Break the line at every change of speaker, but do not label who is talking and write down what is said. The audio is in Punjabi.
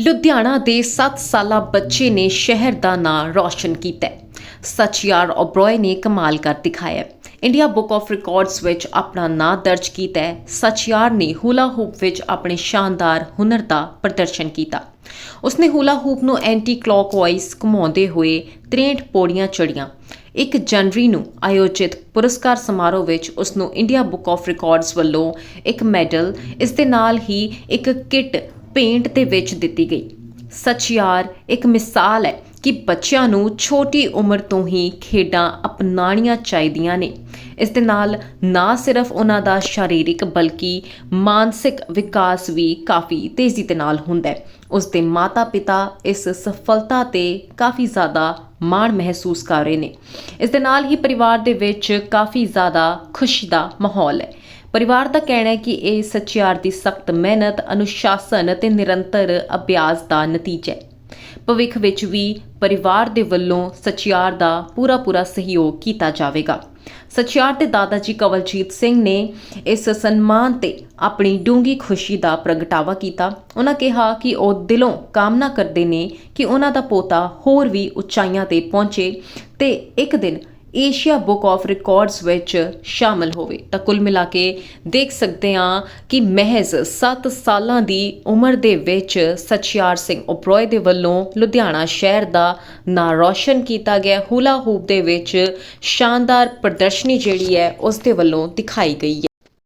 ਲੁਧਿਆਣਾ ਦੇ 7 ਸਾਲਾ ਬੱਚੇ ਨੇ ਸ਼ਹਿਰ ਦਾ ਨਾਂ ਰੌਸ਼ਨ ਕੀਤਾ ਹੈ। ਸਚਿਆਰ ਓਬਰੋਏ ਨੇ ਕਮਾਲ ਕਰ ਦਿਖਾਇਆ ਇੰਡੀਆ ਬੁੱਕ ਆਫ ਰਿਕਾਰਡਸ ਵਿੱਚ ਆਪਣਾ ਨਾਂ ਦਰਜ ਕੀਤਾ ਹੈ। ਸਚਿਆਰ ਨੇ ਹੂਲਾ ਹੂਪ ਵਿੱਚ ਆਪਣੇ ਸ਼ਾਨਦਾਰ ਹੁਨਰ ਦਾ ਪ੍ਰਦਰਸ਼ਨ ਕੀਤਾ। ਉਸਨੇ ਹੂਲਾ ਹੂਪ ਨੂੰ ਐਂਟੀ ਕਲੌਕਵਾਈਜ਼ ਘੁਮਾਉਂਦੇ ਹੋਏ 63 ਪੌੜੀਆਂ ਚੜ੍ਹੀਆਂ। 1 ਜਨਵਰੀ ਨੂੰ ਆਯੋਜਿਤ ਪੁਰਸਕਾਰ ਸਮਾਰੋਹ ਵਿੱਚ ਉਸ ਨੂੰ ਇੰਡੀਆ ਬੁੱਕ ਆਫ ਰਿਕਾਰਡਸ ਵੱਲੋਂ ਇੱਕ ਮੈਡਲ, ਇਸ ਦੇ ਨਾਲ ਹੀ ਇੱਕ ਕਿੱਟ ਪੇਂਟ ਦੇ ਵਿੱਚ ਦਿੱਤੀ ਗਈ। ਸੱਚ ਯਾਰ, ਇੱਕ ਮਿਸਾਲ ਹੈ ਕਿ ਬੱਚਿਆਂ ਨੂੰ ਛੋਟੀ ਉਮਰ ਤੋਂ ਹੀ ਖੇਡਾਂ ਅਪਣਾਉਣੀਆਂ ਚਾਹੀਦੀਆਂ ਨੇ। ਇਸ ਦੇ ਨਾਲ ਨਾ ਸਿਰਫ ਉਹਨਾਂ ਦਾ ਸਰੀਰਕ ਬਲਕਿ ਮਾਨਸਿਕ ਵਿਕਾਸ ਵੀ ਕਾਫੀ ਤੇਜ਼ੀ ਦੇ ਨਾਲ ਹੁੰਦਾ ਹੈ। ਉਸ ਦੇ ਮਾਤਾ-ਪਿਤਾ ਇਸ ਸਫਲਤਾ ਤੇ ਕਾਫੀ ਜ਼ਿਆਦਾ ਮਾਣ ਮਹਿਸੂਸ ਕਰ ਰਹੇ ਨੇ। ਇਸ ਦੇ ਨਾਲ ਹੀ ਪਰਿਵਾਰ ਦੇ ਵਿੱਚ ਕਾਫੀ ਜ਼ਿਆਦਾ ਖੁਸ਼ੀ ਦਾ ਮਾਹੌਲ ਹੈ। ਪਰਿਵਾਰ ਦਾ ਕਹਿਣਾ ਹੈ ਕਿ ਇਹ ਸੱਚਿਆਰ ਦੀ ਸਖਤ ਮਿਹਨਤ, ਅਨੁਸ਼ਾਸਨ ਅਤੇ ਨਿਰੰਤਰ ਅਭਿਆਸ ਦਾ ਨਤੀਜਾ ਹੈ। ਭਵਿੱਖ ਵਿੱਚ ਵੀ ਪਰਿਵਾਰ ਦੇ ਵੱਲੋਂ ਸਚਿਆਰ ਦਾ ਪੂਰਾ ਪੂਰਾ ਸਹਿਯੋਗ ਕੀਤਾ ਜਾਵੇਗਾ। ਸਚਿਆਰ ਦੇ ਦਾਦਾ ਜੀ ਕਵਲਜੀਤ ਸਿੰਘ ਨੇ ਇਸ ਸਨਮਾਨ ਤੇ ਆਪਣੀ ਡੂੰਗੀ ਖੁਸ਼ੀ ਦਾ ਪ੍ਰਗਟਾਵਾ ਕੀਤਾ। ਉਹਨਾਂ ਕਿਹਾ ਕਿ ਉਹ ਦਿਲੋਂ ਕਾਮਨਾ ਕਰਦੇ ਨੇ ਕਿ ਉਹਨਾਂ ਦਾ ਪੋਤਾ ਹੋਰ ਵੀ ਉਚਾਈਆਂ ਤੇ ਪਹੁੰਚੇ ਤੇ ਇੱਕ ਦਿਨ ਏਸ਼ੀਆ ਬੁੱਕ ਆਫ ਰਿਕਾਰਡਸ ਵਿੱਚ ਸ਼ਾਮਲ ਹੋਵੇ। ਤਾਂ ਕੁੱਲ ਮਿਲਾ ਕੇ ਦੇਖ ਸਕਦੇ ਹਾਂ ਕਿ ਮਹਿਜ਼ 7 ਸਾਲਾਂ ਦੀ ਉਮਰ ਦੇ ਵਿੱਚ ਸਚਿਆਰ ਸਿੰਘ ਉਪਰੋਏ ਦੇ ਵੱਲੋਂ ਲੁਧਿਆਣਾ ਸ਼ਹਿਰ ਦਾ ਨਾਂ ਰੌਸ਼ਨ ਕੀਤਾ ਗਿਆ। ਹੂਲਾ ਹੂਪ ਦੇ ਵਿੱਚ ਸ਼ਾਨਦਾਰ ਪ੍ਰਦਰਸ਼ਨੀ ਜਿਹੜੀ ਹੈ, ਉਸ ਦੇ ਵੱਲੋਂ ਦਿਖਾਈ ਗਈ ਹੈ।